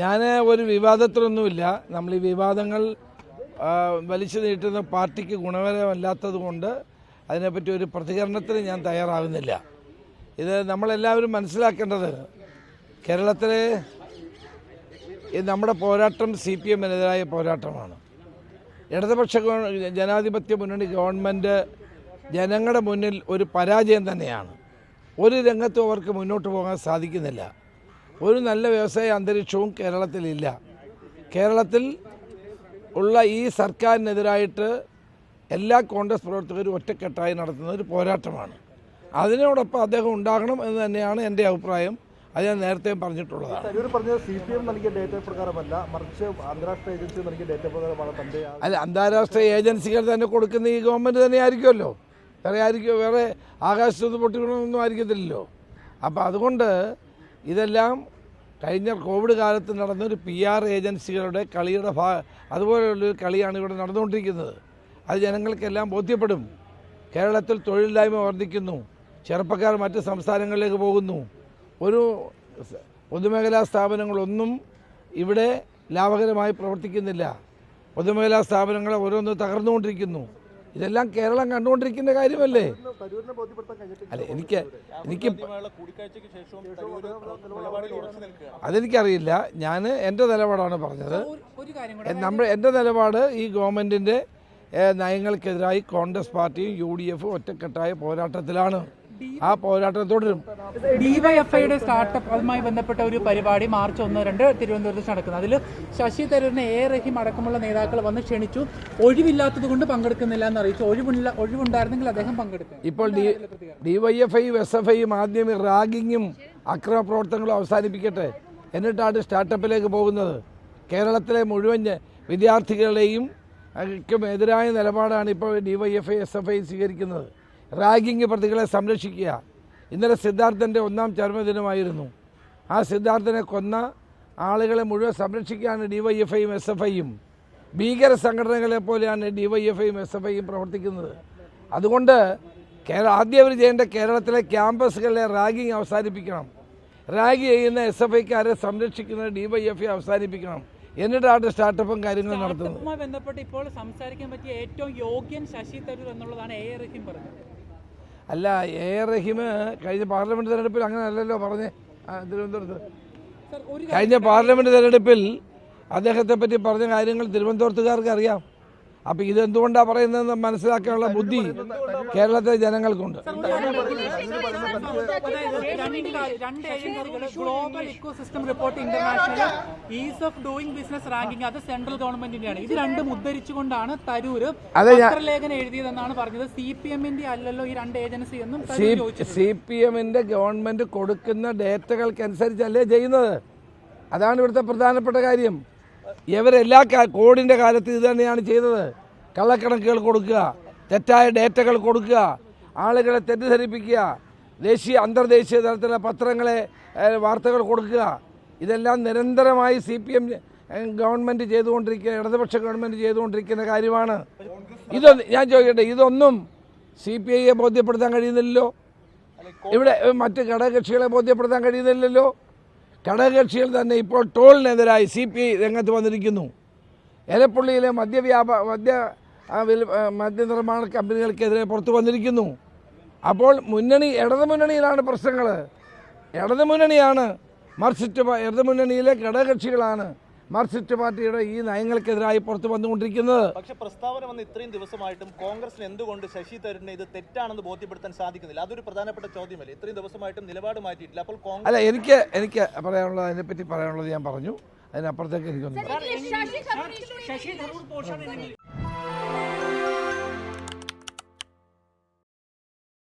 ഞാൻ ഒരു വിവാദത്തിലൊന്നുമില്ല. നമ്മൾ ഈ വിവാദങ്ങൾ വലിച്ചു നീട്ടുന്ന പാർട്ടിക്ക് ഗുണകരമല്ലാത്തത് കൊണ്ട് അതിനെപ്പറ്റി ഒരു പ്രതികരണത്തിന് ഞാൻ തയ്യാറാകുന്നില്ല ഇത് നമ്മളെല്ലാവരും മനസ്സിലാക്കേണ്ടത് കേരളത്തിലെ നമ്മുടെ പോരാട്ടം സി പി എമ്മിനെതിരായ പോരാട്ടമാണ്. ഇടതുപക്ഷ ജനാധിപത്യ മുന്നണി ഗവൺമെന്റ് ജനങ്ങളുടെ മുന്നിൽ ഒരു പരാജയം തന്നെയാണ്. ഒരു രംഗത്തും അവർക്ക് മുന്നോട്ട് പോകാൻ സാധിക്കുന്നില്ല. ഒരു നല്ല വ്യവസായ അന്തരീക്ഷവും കേരളത്തിലില്ല. കേരളത്തിൽ ഉള്ള ഈ സർക്കാരിനെതിരായിട്ട് എല്ലാ കോൺഗ്രസ് പ്രവർത്തകരും ഒറ്റക്കെട്ടായി നടത്തുന്ന ഒരു പോരാട്ടമാണ്. അതിനോടൊപ്പം അദ്ദേഹം ഉണ്ടാകണം എന്ന് തന്നെയാണ് എന്റെ അഭിപ്രായം. അത് ഞാൻ നേരത്തെ പറഞ്ഞിട്ടുള്ളതാണ്. തരൂർ പറഞ്ഞത് സി പി എം നൽകിയ ഡേറ്റ പ്രകാരമല്ല മറിച്ച് അന്താരാഷ്ട്ര ഏജൻസി നൽകിയ ഡേറ്റ പ്രകാരമാണ് അല്ല അന്താരാഷ്ട്ര ഏജൻസികൾ തന്നെ കൊടുക്കുന്ന ഈ ഗവൺമെന്റ് തന്നെ ആയിരിക്കുമല്ലോ വേറെ ആയിരിക്കും വേറെ ആകാശത്തുനിന്ന് പൊട്ടിക്കണമെന്നൊന്നും ആയിരിക്കത്തില്ലല്ലോ. അപ്പോൾ അതുകൊണ്ട് ഇതെല്ലാം കഴിഞ്ഞ കോവിഡ് കാലത്ത് നടന്നൊരു പി ആർ ഏജൻസികളുടെ കളിയുടെ ഭാ അതുപോലെയുള്ളൊരു കളിയാണ് ഇവിടെ നടന്നുകൊണ്ടിരിക്കുന്നത്. അത് ജനങ്ങൾക്കെല്ലാം ബോധ്യപ്പെടും. കേരളത്തിൽ തൊഴിലില്ലായ്മ വർദ്ധിക്കുന്നു. ചെറുപ്പക്കാർ മറ്റ് സംസ്ഥാനങ്ങളിലേക്ക് പോകുന്നു. ഒരു പൊതുമേഖലാ സ്ഥാപനങ്ങളൊന്നും ഇവിടെ ലാഭകരമായി പ്രവർത്തിക്കുന്നില്ല. പൊതുമേഖലാ സ്ഥാപനങ്ങൾ ഓരോന്ന് തകർന്നുകൊണ്ടിരിക്കുന്നു. ഇതെല്ലാം കേരളം കണ്ടുകൊണ്ടിരിക്കുന്ന കാര്യമല്ലേ? അല്ല എനിക്ക് എനിക്ക് അതെനിക്കറിയില്ല. ഞാൻ എന്റെ നിലപാടാണ് പറഞ്ഞത്. നമ്മൾ കാര്യം എ- നമ്മുടെ എന്റെ നിലപാട് ഈ ഗവൺമെന്റിന്റെ നയങ്ങൾക്കെതിരായി കോൺഗ്രസ് പാർട്ടിയും യു ഡി എഫും ഒറ്റക്കെട്ടായ പോരാട്ടത്തിലാണ്. ആ പോരാട്ടം തുടരും ഡിവൈഎഫ്ഐയുടെ സ്റ്റാർട്ടപ്പ് അതുമായി ബന്ധപ്പെട്ട ഒരു പരിപാടി മാർച്ച് ഒന്ന് രണ്ട് തിരുവനന്തപുരത്ത് നടക്കുന്നത് അതിൽ ശശി തരൂരിനെ എ. റഹീം അടക്കമുള്ള നേതാക്കൾ വന്ന് ക്ഷണിച്ചു. ഒഴിവില്ലാത്തത് കൊണ്ട് പങ്കെടുക്കുന്നില്ല എന്ന് അറിയിച്ചു ഒഴിവില്ല ഒഴിവുണ്ടായിരുന്നെങ്കിൽ അദ്ദേഹം പങ്കെടുക്കും. ഇപ്പോൾ ഡിവൈഎഫ്ഐയും എസ് എഫ് ഐയും ആദ്യം റാഗിങ്ങും അക്രമ പ്രവർത്തനങ്ങളും അവസാനിപ്പിക്കട്ടെ. എന്നിട്ടാണ് സ്റ്റാർട്ടപ്പിലേക്ക് പോകുന്നത്. കേരളത്തിലെ മുഴുവൻ വിദ്യാർത്ഥികളെയും എതിരായ നിലപാടാണ് ഇപ്പോൾ ഡിവൈഎഫ്ഐ എസ് എഫ് ഐ സ്വീകരിക്കുന്നത്. റാഗിങ് പ്രതികളെ സംരക്ഷിക്കുക. ഇന്നലെ സിദ്ധാർത്ഥന്റെ ഒന്നാം ചരമദിനമായിരുന്നു. ആ സിദ്ധാർത്ഥനെ കൊന്ന ആളുകളെ മുഴുവൻ സംരക്ഷിക്കുകയാണ് ഡിവൈഎഫ്ഐയും എസ് എഫ് ഐയും ഭീകര സംഘടനകളെ പോലെയാണ് ഡിവൈഎഫ്ഐയും എസ് എഫ് ഐയും പ്രവർത്തിക്കുന്നത്. അതുകൊണ്ട് കേരള ആദ്യം അവർ ചെയ്യേണ്ട കേരളത്തിലെ ക്യാമ്പസുകളിലെ റാഗിങ് അവസാനിപ്പിക്കണം. റാഗ് ചെയ്യുന്ന എസ് എഫ് ഐക്കാരെ സംരക്ഷിക്കുന്ന ഡിവൈഎഫ്ഐ അവസാനിപ്പിക്കണം. എന്നിട്ടാണ് സ്റ്റാർട്ടപ്പും കാര്യങ്ങളും നടത്തുന്നത്. ബന്ധപ്പെട്ട് ഇപ്പോൾ സംസാരിക്കാൻ പറ്റിയ ഏറ്റവും യോഗ്യൻ ശശി തരൂർ എന്നുള്ളതാണ് എ. റഹീം പറഞ്ഞത്. അല്ല എ. റഹീം കഴിഞ്ഞ പാർലമെന്റ് തെരഞ്ഞെടുപ്പിൽ അങ്ങനെ അല്ലല്ലോ പറഞ്ഞേ തിരുവനന്തപുരത്ത്. കഴിഞ്ഞ പാർലമെന്റ് തെരഞ്ഞെടുപ്പിൽ അദ്ദേഹത്തെ പറ്റി പറഞ്ഞ കാര്യങ്ങൾ തിരുവനന്തപുരത്തുകാർക്ക് അറിയാം. അപ്പോൾ ഇതെന്തുകൊണ്ടാണ് പറയുന്നതെന്ന് മനസ്സിലാക്കാനുള്ള ബുദ്ധി കേരളത്തിലെ ജനങ്ങൾക്കുണ്ട് രണ്ട് കാര്യം- രണ്ട് ഏജൻസികൾ global eco system report international ease of doing business ranking അത് സെൻട്രൽ ഗവൺമെന്റിന്റെയാണ് ഇത് രണ്ടും ഉദ്ധരിച്ചുകൊണ്ടാണ് തരൂര് അതെ, ഞാൻ- പത്രലേഖനം എഴുതിയതെന്നാണ് പറഞ്ഞത് സി പി എമ്മിന്റെ അല്ലല്ലോ ഈ രണ്ട് ഏജൻസി എന്നും സി പി എമ്മിന്റെ ഗവൺമെന്റ് കൊടുക്കുന്ന ഡേറ്റകൾക്കനുസരിച്ചല്ലേ ചെയ്യുന്നത്? അതാണ് ഇവിടുത്തെ പ്രധാനപ്പെട്ട കാര്യം. ഇവരെല്ലാ കോഡിന്റെ കാലത്ത് ഇത് തന്നെയാണ് ചെയ്തത്. കള്ളക്കണക്കുകൾ കൊടുക്കുക തെറ്റായ ഡേറ്റകൾ കൊടുക്കുക ആളുകളെ തെറ്റിദ്ധരിപ്പിക്കുക ദേശീയ അന്തർദേശീയ തലത്തിലുള്ള പത്രങ്ങളെ വാർത്തകൾ കൊടുക്കുക. ഇതെല്ലാം നിരന്തരമായി സി പി എം ഗവൺമെന്റ് ചെയ്തുകൊണ്ടിരിക്കുക ഇടതുപക്ഷ ഗവൺമെന്റ് ചെയ്തുകൊണ്ടിരിക്കുന്ന കാര്യമാണ്. ഇതൊന്നും ഞാൻ ചോദിക്കട്ടെ ഇതൊന്നും സി പി ഐയെ ബോധ്യപ്പെടുത്താൻ കഴിയുന്നില്ലല്ലോ? ഇവിടെ മറ്റ് ഘടകകക്ഷികളെ ബോധ്യപ്പെടുത്താൻ കഴിയുന്നില്ലല്ലോ? ഘടകകക്ഷികൾ തന്നെ ഇപ്പോൾ ടോളിനെതിരായി സി പി ഐ രംഗത്ത് വന്നിരിക്കുന്നു. എലപ്പുള്ളിയിലെ മദ്യവ്യാപ മദ്യ മദ്യനിർമ്മാണ കമ്പനികൾക്കെതിരെ പുറത്തു വന്നിരിക്കുന്നു. അപ്പോൾ മുന്നണി ഇടത് മുന്നണിയിലാണ് പ്രശ്നങ്ങൾ ഇടത് മുന്നണിയാണ് മറിച്ചിട്ട് ഇടതുമുന്നണിയിലെ മുന്നണിയിലെ ഘടകകക്ഷികളാണ് മാർക്സിസ്റ്റ് പാർട്ടിയുടെ ഈ നയങ്ങൾക്കെതിരായി പുറത്തു വന്നുകൊണ്ടിരിക്കുന്നത്. പക്ഷെ പ്രസ്താവന വന്ന് ഇത്രയും ദിവസമായിട്ടും കോൺഗ്രസിന് എന്തുകൊണ്ട് ശശി തരൂരിനെ ഇത് തെറ്റാണെന്ന് ബോധ്യപ്പെടുത്താൻ സാധിക്കുന്നില്ല? അതൊരു പ്രധാനപ്പെട്ട ചോദ്യമല്ലേ? ഇത്രയും ദിവസമായിട്ടും നിലപാട് മാറ്റിയിട്ടില്ല. അപ്പോൾ കോൺഗ്രസ് അല്ല എനിക്ക് എനിക്ക് പറയാനുള്ളത് അതിനെപ്പറ്റി പറയാനുള്ളത് ഞാൻ പറഞ്ഞു. അതിനപ്പുറത്തേക്ക് എനിക്കൊന്നും ശശി തരൂർ